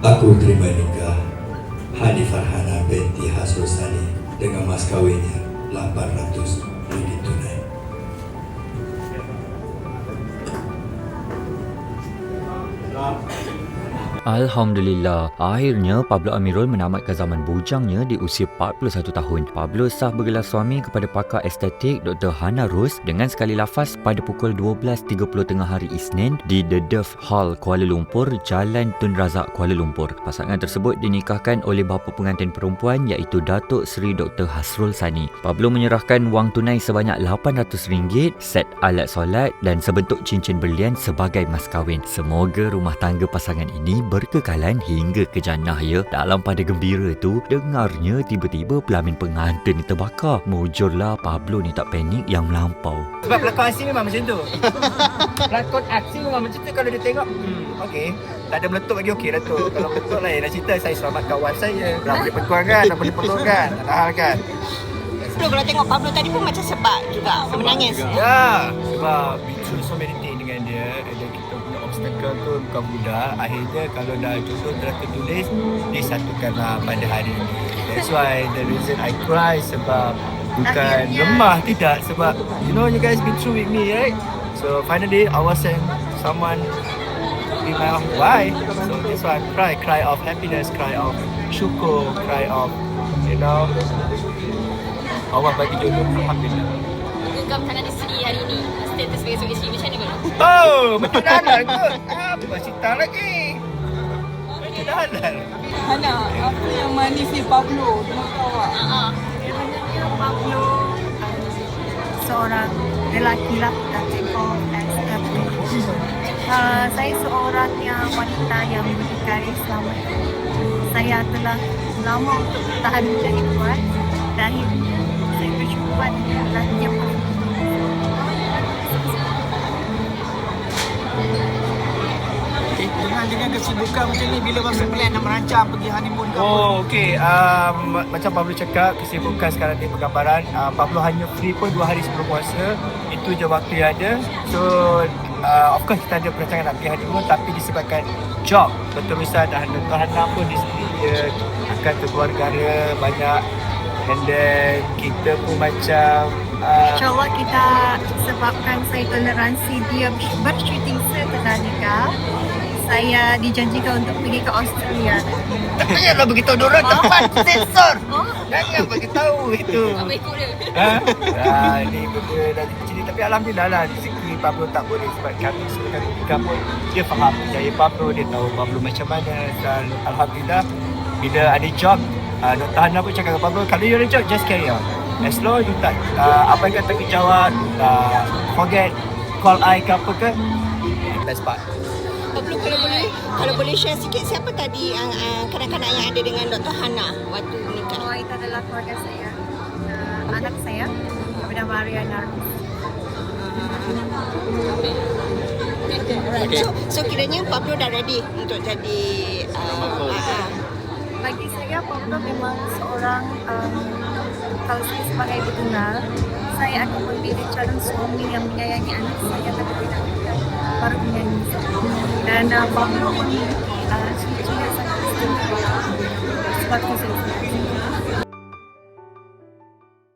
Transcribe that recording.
Aku terima nikah Hani Farhana binti Hasrul Sani dengan mas kawinnya 800 Alhamdulillah, akhirnya Pablo Amirul menamatkan zaman bujangnya di usia 41 tahun. Pablo sah bergelar suami kepada pakar estetik Dr. Hana Rose dengan sekali lafaz pada pukul 12.30 tengah hari Isnin di The Dove Hall, Kuala Lumpur, Jalan Tun Razak, Kuala Lumpur. Pasangan tersebut dinikahkan oleh bapa pengantin perempuan iaitu Datuk Seri Dr. Hasrul Sani. Pablo menyerahkan wang tunai sebanyak RM800, set alat solat dan sebentuk cincin berlian sebagai mas kahwin. Semoga rumah tangga pasangan ini berkekalan hingga ke jannah ya. Dalam pada gembira tu, dengarnya tiba-tiba pelamin pengantin ni terbakar. Mujurlah Pablo ni tak panik yang melampau. Sebab pelakon aksi memang macam tu. pelakon aksi memang macam tu kalau dia tengok, hmm, okey. Tak ada meletup lagi okey dah tu. Kalau meletup lain dah cerita saya selamat kawan saya. Nak boleh berkuang kan, nak boleh peluk kan. Tak ada hal kan. Bro, kalau tengok Pablo tadi pun macam sebab juga menangis. Ya, sebab we so many things dengan dia. And then kita punya obstacle tu bukan mudah. Akhirnya kalau dah jodoh telah tertulis, disatukanlah pada hari ini. That's why the reason I cry sebab bukan Akhirnya. lemah tidak sebab you know you guys been through with me right so finally I was send someone be my wife so this one cry cry of happiness cry of syukur cry of you know Allah bagi jodoh Alhamdulillah Hari. Status sebagai seorang isteri macam mana bro? Oh, betul dah halal kot. Apa cerita lagi? Betul dah halal. Hana, apa yang manis ni Pablo dengan awak? Ha Sebenarnya Pablo seorang lelaki lah dan tengok as a uh, saya seorang yang wanita yang berdikari selama ini. Saya telah lama untuk bertahan menjadi kuat dan akhirnya saya berjumpa dengan lelaki yang Okay, dengan kesibukan macam ni bila masa plan nak merancang pergi honeymoon ke apa? Oh, okey. Um, macam Pablo cakap, kesibukan sekarang ni penggambaran. Uh, Pablo hanya free pun dua hari sebelum puasa. Itu je waktu yang ada. So, uh, of course kita ada perancangan nak pergi honeymoon tapi disebabkan job berterusan dan Dr. Hana pun di sini dia akan keluargara banyak and then kita pun macam uh, InsyaAllah kita sebabkan saya toleransi dia bercuti setelah nikah saya dijanjikan untuk pergi ke Australia. tak payahlah beritahu diorang tempat sensor. Oh, Jangan bagi tahu itu. Apa ikut dia? Ha? Ah, ni benda dah jadi tapi alhamdulillah lah rezeki Pablo tak boleh sebab kami sebagai nikah pun dia faham percaya Pablo dia tahu Pablo macam mana dan alhamdulillah bila ada job uh, Dr. Hana pun cakap kepada Pablo kalau you ada job just carry on as long you tak uh, apa yang kata kejawat uh, forget call I ke apa ke best part Pablo kalau boleh kalau boleh share sikit siapa tadi uh, uh, kanak-kanak yang ada dengan Dr. Hana waktu nikah? oh, itu adalah keluarga saya. Uh, anak saya bernama Ariana Alright. So, so kiranya Pablo dah ready untuk jadi uh, uh, Bagi saya Pablo memang seorang um, kalau saya sebagai ibu tunggal saya akan memilih calon suami yang menyayangi anak saya tapi tidak baru menyayangi. Dan uh, Pablo memiliki uh, ciri-ciri yang sangat istimewa sebab.